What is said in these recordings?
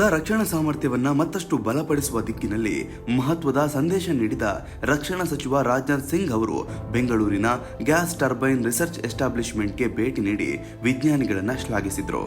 ಭಾರತದ ರಕ್ಷಣಾ ಸಾಮರ್ಥ್ಯವನ್ನ ಮತ್ತಷ್ಟು ಬಲಪಡಿಸುವ ದಿಕ್ಕಿನಲ್ಲಿ ಮಹತ್ವದ ಸಂದೇಶ ನೀಡಿದ ರಕ್ಷಣಾ ಸಚಿವ ರಾಜನಾಥ್ ಸಿಂಗ್ ಅವರು ಬೆಂಗಳೂರಿನ ಗ್ಯಾಸ್ ಟರ್ಬೈನ್ ರಿಸರ್ಚ್ ಎಸ್ಟಾಬ್ಲಿಷ್ಮೆಂಟ್ಗೆ ಭೇಟಿ ನೀಡಿ ವಿಜ್ಞಾನಿಗಳನ್ನ ಶ್ಲಾಘಿಸಿದ್ರು.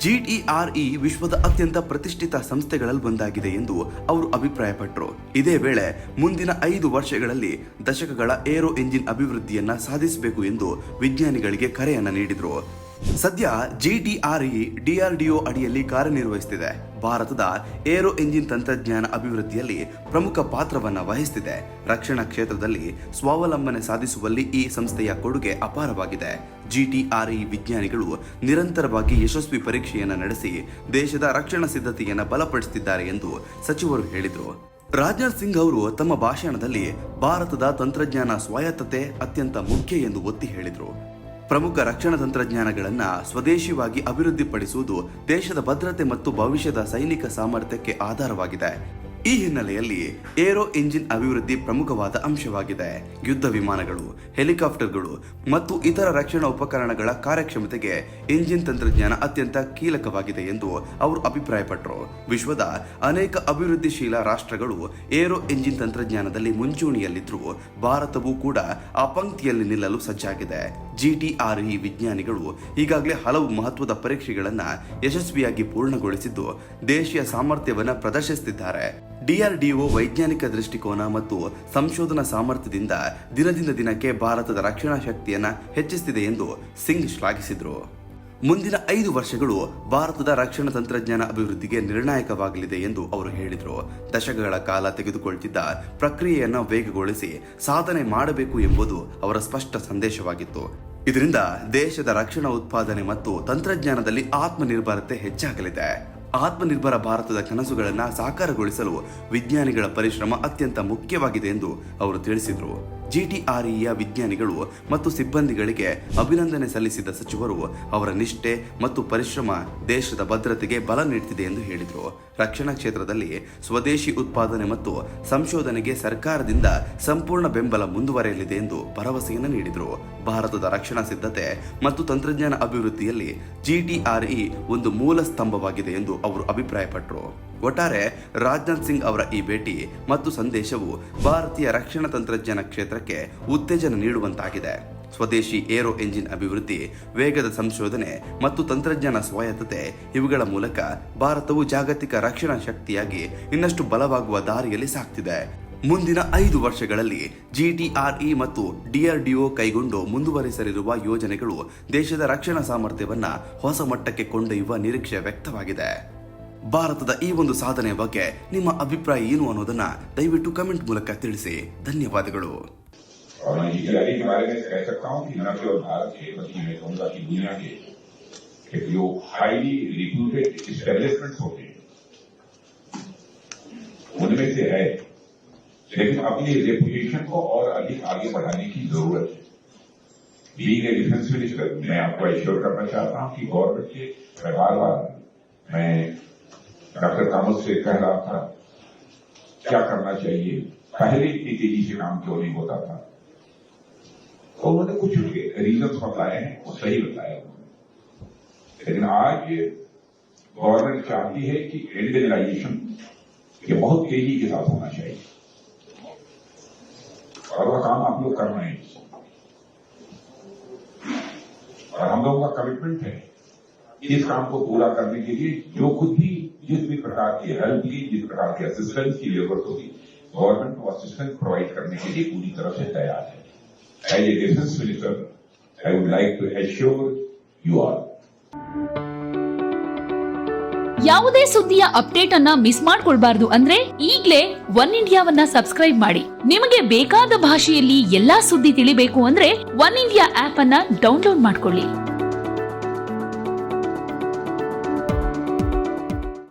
ಜಿಟಿಆರ್ಇ ವಿಶ್ವದ ಅತ್ಯಂತ ಪ್ರತಿಷ್ಠಿತ ಸಂಸ್ಥೆಗಳಲ್ಲಿ ಒಂದಾಗಿದೆ ಎಂದು ಅವರು ಅಭಿಪ್ರಾಯಪಟ್ಟರು ಇದೇ ವೇಳೆ ಮುಂದಿನ ಐದು ವರ್ಷಗಳಲ್ಲಿ ದಶಕಗಳ ಏರೋ ಎಂಜಿನ್ ಅಭಿವೃದ್ಧಿಯನ್ನ ಸಾಧಿಸಬೇಕು ಎಂದು ವಿಜ್ಞಾನಿಗಳಿಗೆ ಕರೆಯನ್ನ ನೀಡಿದ್ರು. ಸದ್ಯ ಜಿಟಿಆರ್ಇ ಡಿಆರ್ಡಿಒ ಅಡಿಯಲ್ಲಿ ಕಾರ್ಯನಿರ್ವಹಿಸುತ್ತಿದೆ. ಭಾರತದ ಏರೋ ಎಂಜಿನ್ ತಂತ್ರಜ್ಞಾನ ಅಭಿವೃದ್ಧಿಯಲ್ಲಿ ಪ್ರಮುಖ ಪಾತ್ರವನ್ನು ವಹಿಸುತ್ತಿದೆ. ರಕ್ಷಣಾ ಕ್ಷೇತ್ರದಲ್ಲಿ ಸ್ವಾವಲಂಬನೆ ಸಾಧಿಸುವಲ್ಲಿ ಈ ಸಂಸ್ಥೆಯ ಕೊಡುಗೆ ಅಪಾರವಾಗಿದೆ. ಜಿಟಿಆರ್ಇ ವಿಜ್ಞಾನಿಗಳು ನಿರಂತರವಾಗಿ ಯಶಸ್ವಿ ಪರೀಕ್ಷೆಯನ್ನು ನಡೆಸಿ ದೇಶದ ರಕ್ಷಣಾ ಸಿದ್ಧತೆಯನ್ನು ಬಲಪಡಿಸುತ್ತಿದ್ದಾರೆ ಎಂದು ಸಚಿವರು ಹೇಳಿದರು. ರಾಜನಾಥ್ ಸಿಂಗ್ ಅವರು ತಮ್ಮ ಭಾಷಣದಲ್ಲಿ ಭಾರತದ ತಂತ್ರಜ್ಞಾನ ಸ್ವಾಯತ್ತತೆ ಅತ್ಯಂತ ಮುಖ್ಯ ಎಂದು ಒತ್ತಿ ಹೇಳಿದರು. ಪ್ರಮುಖ ರಕ್ಷಣಾ ತಂತ್ರಜ್ಞಾನಗಳನ್ನು ಸ್ವದೇಶಿವಾಗಿ ಅಭಿವೃದ್ಧಿಪಡಿಸುವುದು ದೇಶದ ಭದ್ರತೆ ಮತ್ತು ಭವಿಷ್ಯದ ಸೈನಿಕ ಸಾಮರ್ಥ್ಯಕ್ಕೆ ಆಧಾರವಾಗಿದೆ. ಈ ಹಿನ್ನೆಲೆಯಲ್ಲಿ ಏರೋ ಇಂಜಿನ್ ಅಭಿವೃದ್ಧಿ ಪ್ರಮುಖವಾದ ಅಂಶವಾಗಿದೆ. ಯುದ್ಧ ವಿಮಾನಗಳು, ಹೆಲಿಕಾಪ್ಟರ್ಗಳು ಮತ್ತು ಇತರ ರಕ್ಷಣಾ ಉಪಕರಣಗಳ ಕಾರ್ಯಕ್ಷಮತೆಗೆ ಇಂಜಿನ್ ತಂತ್ರಜ್ಞಾನ ಅತ್ಯಂತ ಕೀಲಕವಾಗಿದೆ ಎಂದು ಅವರು ಅಭಿಪ್ರಾಯಪಟ್ಟರು. ವಿಶ್ವದ ಅನೇಕ ಅಭಿವೃದ್ಧಿಶೀಲ ರಾಷ್ಟ್ರಗಳು ಏರೋ ಇಂಜಿನ್ ತಂತ್ರಜ್ಞಾನದಲ್ಲಿ ಮುಂಚೂಣಿಯಲ್ಲಿದ್ದರೂ ಭಾರತವೂ ಕೂಡ ಆ ಪಂಕ್ತಿಯಲ್ಲಿ ನಿಲ್ಲಲು ಸಜ್ಜಾಗಿದೆ. ಜಿಟಿಆರ್ಇ ವಿಜ್ಞಾನಿಗಳು ಈಗಾಗಲೇ ಹಲವು ಮಹತ್ವದ ಪರೀಕ್ಷೆಗಳನ್ನು ಯಶಸ್ವಿಯಾಗಿ ಪೂರ್ಣಗೊಳಿಸಿದ್ದು ದೇಶೀಯ ಸಾಮರ್ಥ್ಯವನ್ನು ಪ್ರದರ್ಶಿಸುತ್ತಿದ್ದಾರೆ. ಡಿಆರ್ಡಿಒ ವೈಜ್ಞಾನಿಕ ದೃಷ್ಟಿಕೋನ ಮತ್ತು ಸಂಶೋಧನಾ ಸಾಮರ್ಥ್ಯದಿಂದ ದಿನದಿಂದ ದಿನಕ್ಕೆ ಭಾರತದ ರಕ್ಷಣಾ ಶಕ್ತಿಯನ್ನು ಹೆಚ್ಚಿಸುತ್ತಿದೆ ಎಂದು ಸಿಂಗ್ ಶ್ಲಾಘಿಸಿದರು. ಮುಂದಿನ ಐದು ವರ್ಷಗಳು ಭಾರತದ ರಕ್ಷಣಾ ತಂತ್ರಜ್ಞಾನ ಅಭಿವೃದ್ಧಿಗೆ ನಿರ್ಣಾಯಕವಾಗಲಿದೆ ಎಂದು ಅವರು ಹೇಳಿದರು. ದಶಕಗಳ ಕಾಲ ತೆಗೆದುಕೊಳ್ತಿದ್ದ ಪ್ರಕ್ರಿಯೆಯನ್ನು ವೇಗಗೊಳಿಸಿ ಸಾಧನೆ ಮಾಡಬೇಕು ಎಂಬುದು ಅವರ ಸ್ಪಷ್ಟ ಸಂದೇಶವಾಗಿತ್ತು. ಇದರಿಂದ ದೇಶದ ರಕ್ಷಣಾ ಉತ್ಪಾದನೆ ಮತ್ತು ತಂತ್ರಜ್ಞಾನದಲ್ಲಿ ಆತ್ಮನಿರ್ಭರತೆ ಹೆಚ್ಚಾಗಲಿದೆ. ಆತ್ಮನಿರ್ಭರ ಭಾರತದ ಕನಸುಗಳನ್ನು ಸಾಕಾರಗೊಳಿಸಲು ವಿಜ್ಞಾನಿಗಳ ಪರಿಶ್ರಮ ಅತ್ಯಂತ ಮುಖ್ಯವಾಗಿದೆ ಎಂದು ಅವರು ತಿಳಿಸಿದರು. ಜಿಟಿಆರ್ಇಯ ವಿಜ್ಞಾನಿಗಳು ಮತ್ತು ಸಿಬ್ಬಂದಿಗಳಿಗೆ ಅಭಿನಂದನೆ ಸಲ್ಲಿಸಿದ ಸಚಿವರು ಅವರ ನಿಷ್ಠೆ ಮತ್ತು ಪರಿಶ್ರಮ ದೇಶದ ಭದ್ರತೆಗೆ ಬಲ ನೀಡುತ್ತಿದೆ ಎಂದು ಹೇಳಿದರು. ರಕ್ಷಣಾ ಕ್ಷೇತ್ರದಲ್ಲಿ ಸ್ವದೇಶಿ ಉತ್ಪಾದನೆ ಮತ್ತು ಸಂಶೋಧನೆಗೆ ಸರ್ಕಾರದಿಂದ ಸಂಪೂರ್ಣ ಬೆಂಬಲ ಮುಂದುವರೆಯಲಿದೆ ಎಂದು ಭರವಸೆಯನ್ನು ನೀಡಿದರು. ಭಾರತದ ರಕ್ಷಣಾ ಸಿದ್ಧತೆ ಮತ್ತು ತಂತ್ರಜ್ಞಾನ ಅಭಿವೃದ್ಧಿಯಲ್ಲಿ ಜಿಟಿಆರ್ಇ ಒಂದು ಮೂಲ ಸ್ತಂಭವಾಗಿದೆ ಎಂದು ಅವರು ಅಭಿಪ್ರಾಯಪಟ್ಟರು. ಒಟ್ಟಾರೆ ರಾಜನಾಥ್ ಸಿಂಗ್ ಅವರ ಈ ಭೇಟಿ ಮತ್ತು ಸಂದೇಶವು ಭಾರತೀಯ ರಕ್ಷಣಾ ತಂತ್ರಜ್ಞಾನ ಕ್ಷೇತ್ರಕ್ಕೆ ಉತ್ತೇಜನ ನೀಡುವಂತಾಗಿದೆ. ಸ್ವದೇಶಿ ಏರೋ ಎಂಜಿನ್ ಅಭಿವೃದ್ಧಿ, ವೇಗದ ಸಂಶೋಧನೆ ಮತ್ತು ತಂತ್ರಜ್ಞಾನ ಸ್ವಾಯತ್ತತೆ ಇವುಗಳ ಮೂಲಕ ಭಾರತವು ಜಾಗತಿಕ ರಕ್ಷಣಾ ಶಕ್ತಿಯಾಗಿ ಇನ್ನಷ್ಟು ಬಲವಾಗುವ ದಾರಿಯಲ್ಲಿ ಸಾಗ್ತಿದೆ ಮುಂದಿನ ಐದು ವರ್ಷಗಳಲ್ಲಿ ಜಿಟಿಆರ್ಇ ಮತ್ತು ಡಿಆರ್ಡಿಒ ಕೈಗೊಂಡು ಮುಂದುವರಿಸಲಿರುವ ಯೋಜನೆಗಳು ದೇಶದ ರಕ್ಷಣಾ ಸಾಮರ್ಥ್ಯವನ್ನು ಹೊಸ ಮಟ್ಟಕ್ಕೆ ಕೊಂಡೊಯ್ಯುವ ನಿರೀಕ್ಷೆ ವ್ಯಕ್ತವಾಗಿದೆ. ಭಾರತದ ಈ ಒಂದು ಸಾಧನೆಯ ಬಗ್ಗೆ ನಿಮ್ಮ ಅಭಿಪ್ರಾಯ ಏನು ಅನ್ನೋದನ್ನ ದಯವಿಟ್ಟು ಕಮೆಂಟ್ ಮೂಲಕ ತಿಳಿಸಿ ಧನ್ಯವಾದಗಳು और मैं ये खिलाड़ी के बारे में कह सकता हूँ कि न केवल भारत के बल्कि मैं कहूंगा कि दुनिया के कि जो हाईली रिप्यूटेड स्टेब्लिशमेंट होते हैं उनमें से है लेकिन अपनी रेपुटेशन को और अधिक आगे बढ़ाने की जरूरत है बीइंग ए डिफेंस मिनिस्टर मैं आपको एश्योर करना चाहता हूं कि गवर्नमेंट के मैं बार बार मैं डॉक्टर कामत से कह रहा था, क्या करना चाहिए? पहले इतनी तेज़ी से काम क्यों नहीं होता था? तो उन्होंने कुछ रीजन बताए हैं, वो सही बताया उन्होंने। लेकिन आज गवर्नमेंट चाहती है कि इंडियनाइजेशन ये बहुत तेज़ी के साथ होना चाहिए। और वह काम आप लोग कर रहे हैं। और हम लोगों का कमिटमेंट है, इस काम को पूरा करने के लिए जो खुद भी जिस भी प्रकार की हेल्प की जिस प्रकार की असिस्टेंस की जरूरत होगी गवर्नमेंट को असिस्टेंस प्रोवाइड करने के लिए पूरी तरह से तैयार है as a defence minister I would like to assure you are ಯಾವುದೇ ಸುದ್ದಿಯ ಅಪ್ಡೇಟ್ ಅನ್ನ ಮಿಸ್ ಮಾಡ್ಕೊಳ್ಬಾರ್ದು ಅಂದ್ರೆ ಈಗ್ಲೇ ಒನ್ ಇಂಡಿಯಾವನ್ನ ಸಬ್ಸ್ಕ್ರೈಬ್ ಮಾಡಿ ನಿಮಗೆ ಬೇಕಾದ ಭಾಷೆಯಲ್ಲಿ ಎಲ್ಲಾ ಸುದ್ದಿ ತಿಳಿಬೇಕು ಅಂದ್ರೆ ಒನ್ ಇಂಡಿಯಾ ಆಪ್ ಅನ್ನ ಡೌನ್ಲೋಡ್ ಮಾಡ್ಕೊಳ್ಳಿ